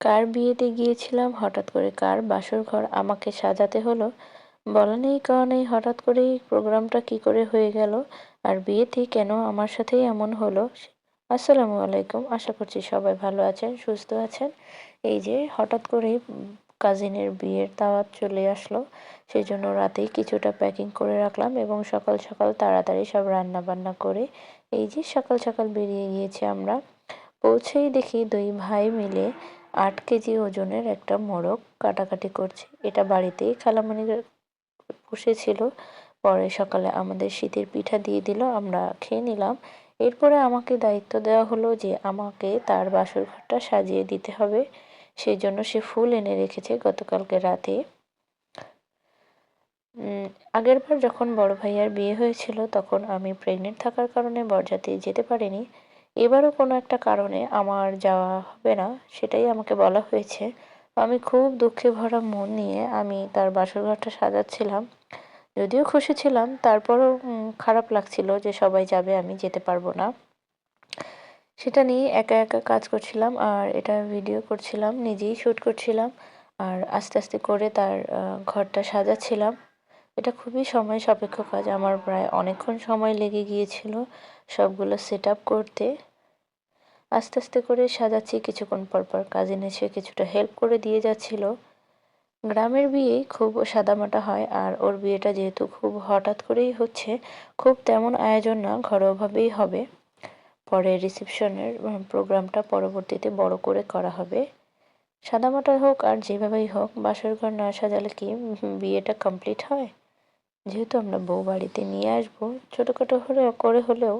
কার বিয়েতে গিয়েছিলাম? হঠাৎ করে কার বাসর ঘর আমাকে সাজাতে হলো? বলা নেই নেই, হঠাৎ করেই প্রোগ্রামটা কি করে হয়ে গেল? আর বিয়েতে কেন আমার সাথেই এমন হলো? আসসালামু আলাইকুম, আশা করছি সবাই ভালো আছেন, সুস্থ আছেন। এই যে, হঠাৎ করেই কাজিনের বিয়ের দাওয়াত চলে আসলো। সেই জন্য রাতেই কিছুটা প্যাকিং করে রাখলাম এবং সকাল সকাল তাড়াতাড়ি সব রান্না বান্না করে এই যে, সকাল সকাল বেরিয়ে গিয়েছি আমরা। পৌঁছেই দেখি দুই ভাই মিলে কেজি ওজনের একটা মোরগ কাটাকাটি করছে। এটা বাড়িতেই খালামণি বসেছিল। পরে সকালে আমাদের শীতের পিঠা দিয়ে দিল, আমরা খেয়ে নিলাম। এরপরে আমাকে দায়িত্ব দেওয়া হলো যে আমাকে তার বাসর ঘরটা সাজিয়ে দিতে হবে। সেই জন্য সে ফুল এনে রেখেছে গতকালকে রাতে। আগেরবার যখন বড় ভাইয়ার বিয়ে হয়েছিল, তখন আমি প্রেগনেন্ট থাকার কারণে বরযাত্রী যেতে পারিনি। এবারও কোনো একটা কারণে আমার যাওয়া হবে না, সেটাই আমাকে বলা হয়েছে। আমি খুব দুঃখে ভরা মন নিয়ে আমি তার বাসর ঘরটা সাজাচ্ছিলাম, যদিও খুশি ছিলাম। তারপরও খারাপ লাগছিল যে সবাই যাবে, আমি যেতে পারব না। সেটা নিয়ে একা একা কাজ করছিলাম আর এটা ভিডিও করছিলাম, নিজেই শ্যুট করছিলাম আর আস্তে আস্তে করে তার ঘরটা সাজাচ্ছিলাম। এটা খুবই সময় সাপেক্ষ কাজ, আমার প্রায় অনেকক্ষণ সময় লেগে গিয়েছিল সবগুলো সেট করতে। আস্তে আস্তে করে সাজাচ্ছি। কিছুক্ষণ পর পর কাজিন এসে কিছুটা হেল্প করে দিয়ে যাচ্ছিল। গ্রামের বিয়ে খুব সাদামাটা হয় আর ওর বিয়েটা যেহেতু খুব হঠাৎ করেই হচ্ছে, খুব তেমন আয়োজন না, ঘরোয়াভাবেই হবে। পরে রিসেপশনের প্রোগ্রামটা পরবর্তীতে বড় করে করা হবে। সাদামাটা হোক আর যেভাবেই হোক, বাসর ঘর না সাজালে কি বিয়েটা কমপ্লিট হয়? যেহেতু আমরা বউ বাড়িতে নিয়ে আসব, ছোটোখাটো হলে করে হলেও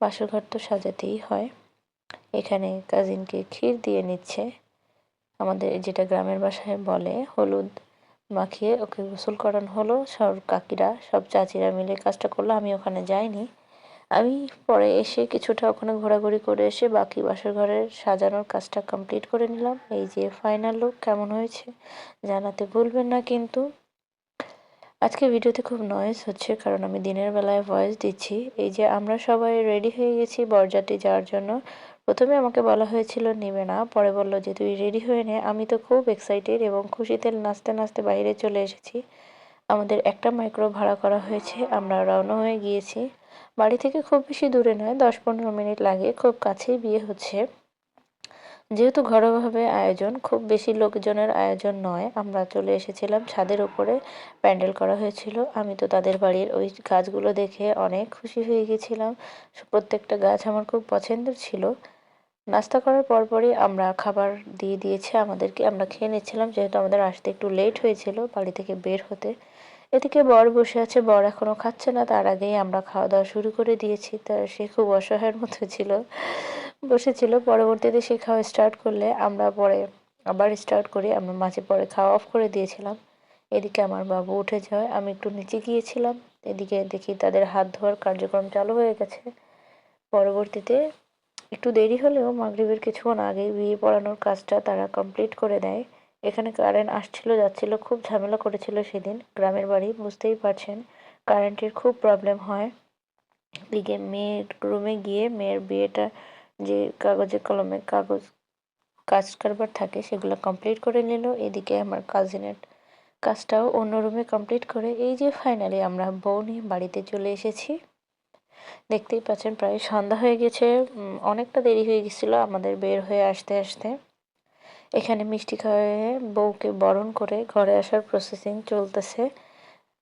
বাসর ঘর তো সাজাতেই হয়। এখানে কাজিনকে ক্ষীর দিয়ে নিচ্ছে। আমাদের যেটা গ্রামের বাসায় বলে, হলুদ মাখিয়ে ওকে গোসল করানো হলো। সব কাকিরা, সব চাচিরা মিলে কাজটা করল, আমি ওখানে যাইনি। আমি পরে এসে কিছুটা ওখানে ঘোরাঘুরি করে এসে বাকি বাসর ঘরের সাজানোর কাজটা কমপ্লিট করে নিলাম। এই যে ফাইনাল লুক কেমন হয়েছে জানাতে ভুলবেন না কিন্তু। আজকে ভিডিওতে খুব নয়েজ হচ্ছে, কারণ আমি দিনের বেলায় ভয়েস দিচ্ছি। এই যে আমরা সবাই রেডি হয়ে গেছি বরযাত্রী যাওয়ার জন্য। প্রথমে আমাকে বলা হয়েছিল, নেবে না। পরে বলল যে, তুই রেডি হয়ে নে। আমি তো খুব এক্সাইটেড এবং খুশিতে নাচতে নাচতে বাইরে চলে এসেছি। আমাদের একটা মাইক্রো ভাড়া করা হয়েছে। আমরা রওনা হয়ে গিয়েছি। বাড়ি থেকে খুব বেশি দূরে নয়, দশ পনেরো মিনিট লাগে। খুব কাছেই বিয়ে হচ্ছে। যেহেতু ঘরোয়াভাবে আয়োজন, খুব বেশি লোকজনের আয়োজন নয়। আমরা চলে এসেছিলাম ছাদের উপরে, প্যান্ডেল করা হয়েছিল। আমি তো তাদের বাড়ির ওই গাছগুলো দেখে অনেক খুশি হয়ে গেছিলাম প্রত্যেকটা গাছ আমার খুব পছন্দের ছিল। নাস্তা করার পরপরই আমরা খাবার দিয়ে দিয়েছে, আমাদেরকে আমরা খেয়ে নিচ্ছিলাম। যেহেতু আমাদের আসতে একটু লেট হয়েছিল বাড়ি থেকে বের হতে। এদিকে বর বসে আছে, বর এখনও খাচ্ছে না, তার আগেই আমরা খাওয়া দাওয়া শুরু করে দিয়েছি। তা সে খুব অসহায়ের মতো ছিল, বসেছিল। পরবর্তীতে সে খাওয়া স্টার্ট করলে আমরা পরে আবার স্টার্ট করি। আমরা মাঝে পরে খাওয়া অফ করে দিয়েছিলাম। এদিকে আমার বাবু উঠে যায়, আমি একটু নিচে গিয়েছিলাম। এদিকে দেখি তাদের হাত ধোয়ার কার্যক্রম চালু হয়ে গেছে। পরবর্তীতে একটু দেরি হলেও মাগরীবের কিছুক্ষণ আগেই বিয়ে পড়ানোর কাজটা তারা কমপ্লিট করে দেয়। এখানে কারেন্ট আসছিল, যাচ্ছিল, খুব ঝামেলা করেছিল সেদিন। গ্রামের বাড়ি, বুঝতেই পারছেন, কারেন্টের খুব প্রবলেম হয়। দিকে মেয়ের রুমে গিয়ে মেয়ের বিয়েটা যে কাগজে কলমে কাগজ, কাজ কারবার থাকে সেগুলো কমপ্লিট করে নিল। এদিকে আমার কাজিনের কাজটাও অন্য রুমে কমপ্লিট করে। এই যে ফাইনালি আমরা বউ নিয়ে বাড়িতে চলে এসেছি। দেখতেই পাচ্ছেন প্রায় সন্ধ্যা হয়ে গেছে। অনেকটা দেরি হয়ে গেছিল আমাদের বের হয়ে আসতে আসতে। এখানে মিষ্টি খাওয়ায়ে বউকে বরণ করে ঘরে আসার প্রসেসিং চলতেছে।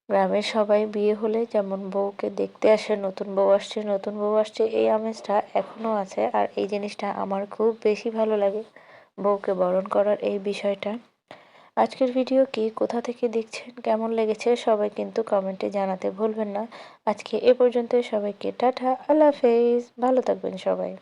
গ্রামের সবাই বিয়ে হলে যেমন বউকে দেখতে আসে, নতুন বউ আসছে, নতুন বউ আসছে, এই আমেজটা এখনও আছে। আর এই জিনিসটা আমার খুব বেশি ভালো লাগে বউকে বরণ করার এই বিষয়টা। আজকের ভিডিও কি? কোথা থেকে দেখছেন? কেমন লেগেছে? সবাই কিন্তু কমেন্টে জানাতে ভুলবেন না। আজকে এ পর্যন্ত সবাইকে টাটা। আল্লাহ হাফেজ। ভালো থাকবেন সবাই।